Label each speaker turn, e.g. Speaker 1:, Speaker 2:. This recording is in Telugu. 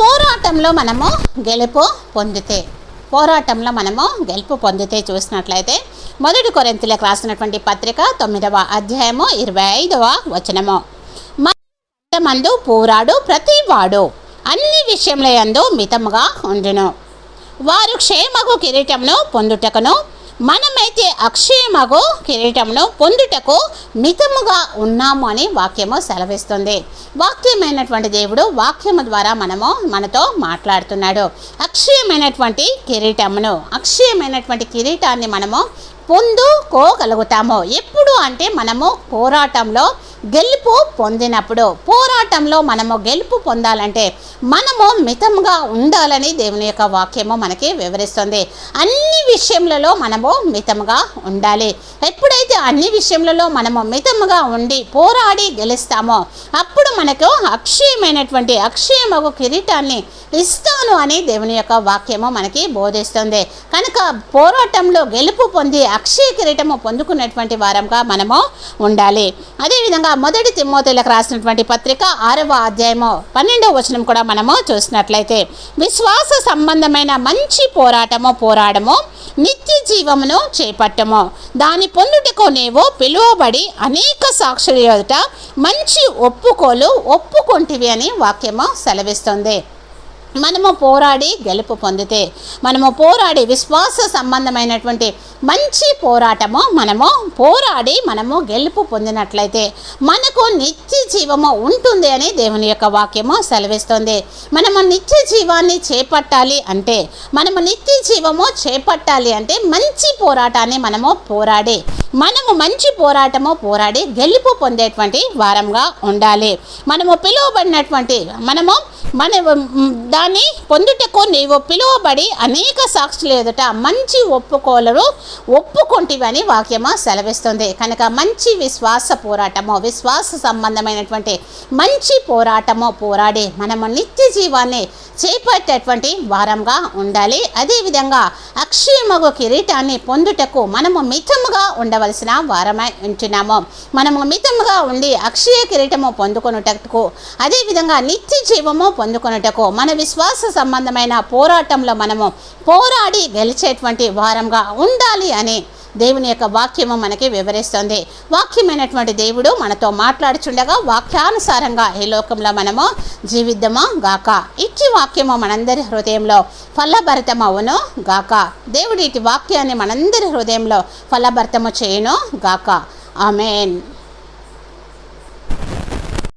Speaker 1: పోరాటంలో మనము గెలుపు పొందితే పోరాటంలో మనము గెలుపు పొందితే చూసినట్లయితే మొదటి కొరెంతులకు రాసినటువంటి పత్రిక తొమ్మిదవ అధ్యాయము ఇరవై ఐదవ వచనము. మందు పోరాడు ప్రతివాడు అన్ని విషయంలో యందు మితముగా ఉండును. వారు క్షేమకు కిరీటమును పొందుటకును మనమైతే అక్షయమగు కిరీటమును పొందుటకు మితముగా ఉన్నాము అని వాక్యము సెలవిస్తుంది. వాక్యమైనటువంటి దేవుడు వాక్యము ద్వారా మనము మనతో మాట్లాడుతున్నాడు. అక్షయమైనటువంటి కిరీటమును అక్షయమైనటువంటి కిరీటాన్ని మనము పొందుకోగలుగుతాము? ఎప్పుడు అంటే మనము పోరాటంలో గెలుపు పొందినప్పుడు. పోరాటంలో మనము గెలుపు పొందాలంటే మనము మితంగా ఉండాలని దేవుని యొక్క వాక్యము మనకి వివరిస్తుంది. అన్ని విషయములలో మనము మితంగా ఉండాలి. ఎప్పుడైతే అన్ని విషయములలో మనము మితంగా ఉండి పోరాడి గెలుస్తామో అప్పుడు మనకు అక్షయమైనటువంటి అక్షయమగు కిరీటాన్ని ఇస్తాను అని దేవుని యొక్క వాక్యము మనకి బోధిస్తుంది. కనుక పోరాటంలో గెలుపు పొంది అక్షయ కిరీటము పొందుకున్నటువంటి వారంగా మనము ఉండాలి. అదేవిధంగా మొదటి తిమ్మోతులకు రాసినటువంటి పత్రిక ఆరవ అధ్యాయము పన్నెండవ వచనం కూడా మనము చూసినట్లయితే విశ్వాస సంబంధమైన మంచి పోరాటము పోరాడము నిత్య జీవమును చేపట్టము. దాని పొందుటకు నీవు పిలువబడి అనేక సాక్షుల ఎదుట మంచి ఒప్పుకోలు ఒప్పుకొంటివి అని వాక్యము సెలవిస్తుంది. మనము పోరాడి గెలుపు పొందితే మనము పోరాడి విశ్వాస సంబంధమైనటువంటి మంచి పోరాటము మనము పోరాడి మనము గెలుపు పొందినట్లయితే మనకు నిత్య జీవము ఉంటుంది అని దేవుని యొక్క వాక్యము సెలవిస్తుంది. మనము నిత్య జీవాన్ని చేపట్టాలి అంటే మనము నిత్య జీవము చేపట్టాలి అంటే మంచి పోరాటాన్ని మనము పోరాడి మనము మంచి పోరాటము పోరాడి గెలుపు పొందేటువంటి వారంగా ఉండాలి. మనము పిలువబడినటువంటి మనము మన దాన్ని పొందుటకు నీవు పిలువబడి అనేక సాక్షులు ఎదుట మంచి ఒప్పుకోలను ఒప్పుకుంటివని వాక్యము సెలవిస్తుంది. కనుక మంచి విశ్వాస పోరాటము విశ్వాస సంబంధమైనటువంటి మంచి పోరాటము పోరాడి మనము నిత్య జీవాన్ని చేపట్టేటువంటి వారంగా ఉండాలి. అదేవిధంగా అక్షయమగు కిరీటాన్ని పొందుటకు మనము మితముగా ఉండవలసిన వారమై ఉంటున్నాము. మనము మితముగా ఉండి అక్షయ కిరీటము పొందుకొనుటకు అదేవిధంగా నిత్య జీవము పొందుకొనుటకు మన విశ్వాస సంబంధమైన పోరాటంలో మనము పోరాడి గెలిచేటువంటి వారంగా ఉండాలి అని దేవుని యొక్క వాక్యము మనకి వివరిస్తుంది. వాక్యమైనటువంటి దేవుడు మనతో మాట్లాడుచుండగా వాక్యానుసారంగా ఈ లోకంలో మనము జీవిద్దామా గాక. ఇచ్చి వాక్యము మనందరి హృదయంలో ఫలభరితమవును గాక. దేవుడి ఇటు వాక్యాన్ని మనందరి హృదయంలో ఫలభరితము చేయను గాక. ఆమెన్.